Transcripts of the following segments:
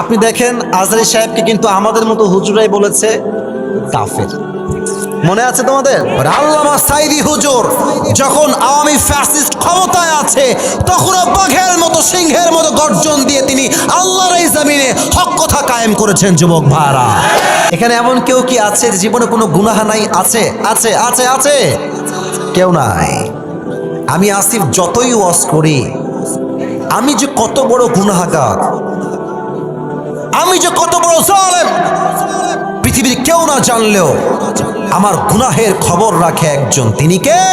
আপনি দেখেন আজরি সাহেবকে কিন্তু আমাদের মতো হুজুরাই বলেছে কাফের মনে আছে তোমাদের? আল্লামা সাইদি হুজুর যখন আওয়ামী ফ্যাসিস্ট ক্ষমতায় আছে, তখন বাঘের মতো, সিংহের মতো গর্জন দিয়ে তিনি আল্লাহর এই জমিনে হক কথা কায়েম করেছেন, যুবক ভাইরা। এখানে এমন কেউ কি আছে? জীবনে কোনো গুনাহা নাই? আছে আছে আছে আছে। কেউ নাই। আমি আসিফ যতই ওয়াজ করি, আমি যে কত বড় গুনাহাগার আমি যে কত বড় জালেম, পৃথিবীর কেউ না জানলেও আমার গুনাহের খবর রাখে একজন। তিনি কে?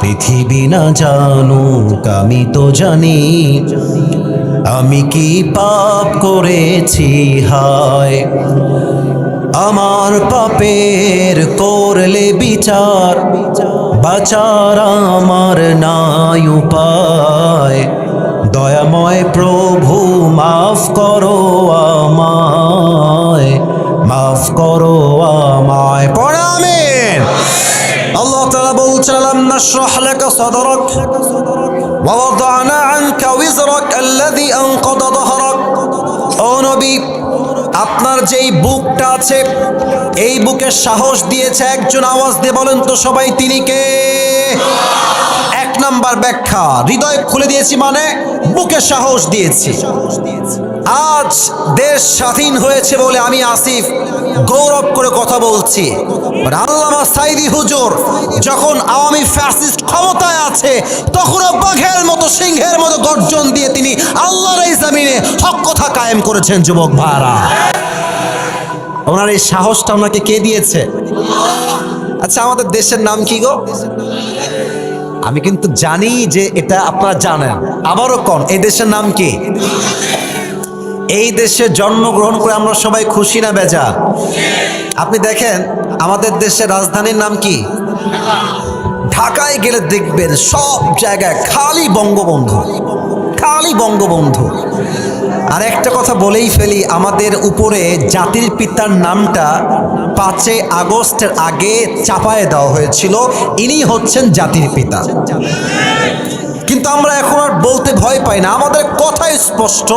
পৃথিবী না জানুক, আমি তো জানি। আমি কি পাপ করেছি? হায়। আমার পাপের করলে বিচার, বাচার আমার নাই উপায়। দয়াময় প্রভু, মাফ করো আমায়, মাফ করো আমায়। পড়ামেন আল্লাহ তাআলা বলছেন, আলাম নাশরাহ লাকা সাদরাক ওয়া ওয়াদানা আনকা ওয়িজরাক আল্লাযী আনকাদা যাহরাক ও নবী, আপনার যেই বুকটা আছে, এই বুকে সাহস দিয়েছে একজন আওয়াজ দিয়ে বলেন তো সবাই, তিনি কে? নাম্বার ব্যাখ্যা। হৃদয় খুলে দিয়েছি মানে বুকে সাহস দিয়েছি। আজ দেশ স্বাধীন হয়েছে বলে আমি আসিফ গৌরব করে কথা বলছি। আল্লামা সাইদি হুজুর যখন আওয়ামী ফ্যাসিস্ট ক্ষমতায় আছে তখন বাঘের মতো, সিংহের মতো গর্জন দিয়ে তিনি আল্লাহর এই জমিনে হক কথা কায়েম করেছেন, যুবক ভাড়া ওনার এই সাহসটা ওনাকে কে দিয়েছে? আচ্ছা আমাদের দেশের নাম কি গো? আমি কিন্তু জানি যে এটা আপনারা জানেন। আবারও কন, এই দেশের নাম কি? এই দেশে জন্মগ্রহণ করে আমরা সবাই খুশি না বেজা আপনি দেখেন, আমাদের দেশের রাজধানীর নাম কি? ঢাকায় গেলে দেখবেন সব জায়গায় খালি বঙ্গবন্ধু। খালি বঙ্গবন্ধু। আর একটা কথা বলেই ফেলি, আমাদের উপরে জাতির পিতার নামটা পাঁচে আগস্টের আগে চাপায় দেওয়া হয়েছিল। ইনি হচ্ছেন জাতির পিতা। কিন্তু আমরা এখন আর বলতে ভয় পাই না। আমাদের কথাই স্পষ্ট।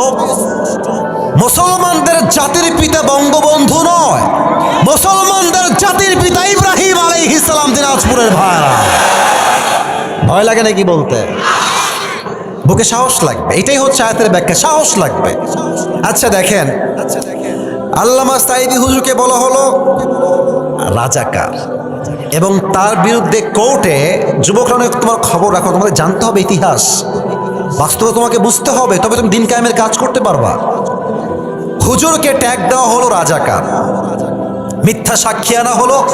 মুসলমানদের জাতির পিতা বঙ্গবন্ধু নয়। মুসলমানদের জাতির পিতা ইব্রাহিম আলাইহিস সালাম দিনাজপুরের ভাইরা। ভয় লাগে নাকি বলতে? বুকে সাহস লাগবে। এটাই হচ্ছে আয়াতের ব্যাখ্যা, সাহস লাগবে। আচ্ছা দেখেন। আল্লামা সাইদি হুজুরকে বলা হলো রাজাকার। এবং তার বিরুদ্ধে কোর্টে, যুবকরা অনেক তোমার খবর রাখো, তোমাদের জানতে হবে ইতিহাস। বাস্তবে তোমাকে বুঝতে হবে, তবে তুমি দিন কায়েমের কাজ করতে পারবা। হুজুরকে ট্যাগ দেওয়া হলো রাজাকার। মিথ্যা সাক্ষী আনা হলো।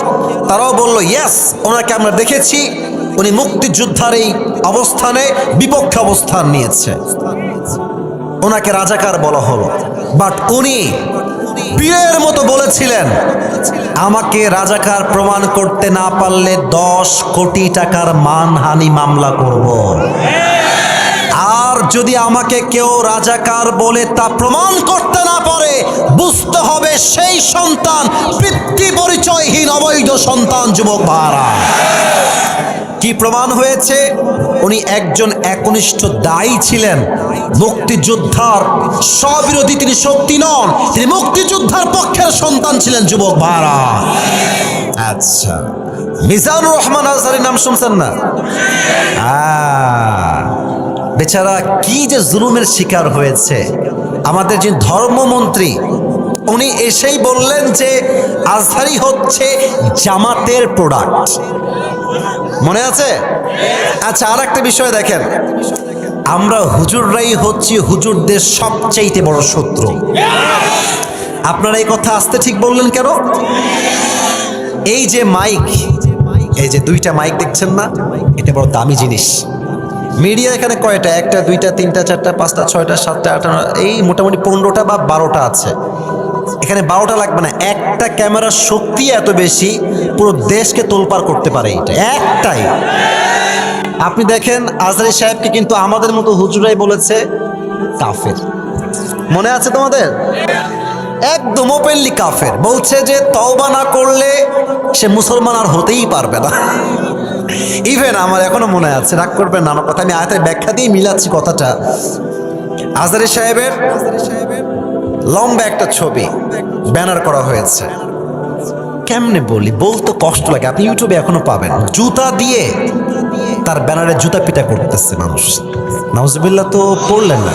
তারাও বলল ইয়াস ওনাকে আমরা দেখেছি। উনি মুক্তিযোদ্ধার এই অবস্থানে বিপক্ষে অবস্থান নিয়েছে। ওনাকে রাজাকার বলা হলো। বাট উনি বীরের মতো বলেছিলেন, আমাকে রাজাকার প্রমাণ করতে না পারলে দশ কোটি টাকার মানহানি মামলা করব। আর যদি আমাকে কেউ রাজাকার বলে তা প্রমাণ করতে না পারে, বুঝতে হবে সেই সন্তান পিতৃ পরিচয়হীন অবৈধ সন্তান, যুবক ভাড়া কি প্রমাণ হয়েছে? উনি একজন একনিষ্ঠ দায়ী ছিলেন। মুক্তিযোদ্ধার স্ববিরোধী তিনি শক্তি নন। তিনি মুক্তিযোদ্ধার পক্ষের সন্তান ছিলেন, যুবক ভাড়া আচ্ছা। মিজানুর রহমান আজহারির নাম শুনছেন না? বেচারা কি যে জুলুমের শিকার হয়েছে। আমাদের যে ধর্মমন্ত্রী, উনি এসেই বললেন যে আজহারি হচ্ছে জামাতের প্রোডাক্ট মনে আছে? আচ্ছা আর একটা বিষয় দেখেন। আমরা হুজুররাই হচ্ছি হুজুরদের সবচাইতে বড় শত্রু। আপনারা এই কথা আসতে ঠিক বললেন কেন? এই যে মাইক, এই যে দুইটা মাইক দেখছেন না, এটা বড় দামি জিনিস। মিডিয়া এখানে কয়টা? একটা, দুইটা, তিনটা, চারটা, পাঁচটা, ছয়টা, সাতটা, আটটা এই মোটামুটি পনেরোটা বা বারোটা আছে। এখানে বারোটা লাগবে না, একটা ক্যামেরার শক্তি এত বেশি, পুরো দেশকে তোলপার করতে পারে এটা একটাই। আপনি দেখেন আজহারি সাহেবকে কিন্তু আমাদের মতো হুজুরাই বলেছে, কাফের। মনে আছে তোমাদের? একদম ওপেনলি কাফের। বলছে যে তওবা না করলে সে মুসলমান আর হতেই পারবে না। ইভেন আমার এখনও মনে আছে, রাগ করবেন না, আমার কথা আমি আয়াতের ব্যাখ্যা দিয়ে মিলাচ্ছি কথাটা। আজহারি সাহেবের লম্বা একটা ছবি ব্যানার করা হয়েছে। কেমনে বলি? বলতে কষ্ট লাগে। আপনি ইউটিউবে এখনও পাবেন। জুতা দিয়ে তার ব্যানারে জুতা পিটা করতেছে মানুষ। নাউজুবিল্লাহ তো পড়লেন না।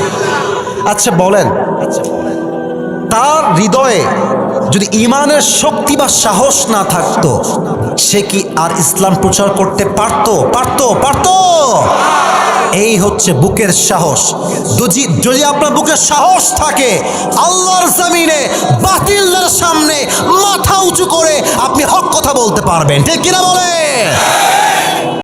আচ্ছা বলেন। তার হৃদয়ে যদি ইমানের শক্তি বা সাহস না থাকতো, সে কি আর ইসলাম প্রচার করতে পারতো? পারতো পারতো! এই হচ্ছে বুকের সাহস। যদি যদি আপনার বুকের সাহস থাকে, আল্লাহর জমিনে, বাতিলদের সামনে, মাথা উঁচু করে আপনি হক কথা বলতে পারবেন। ঠিক কিনা বলে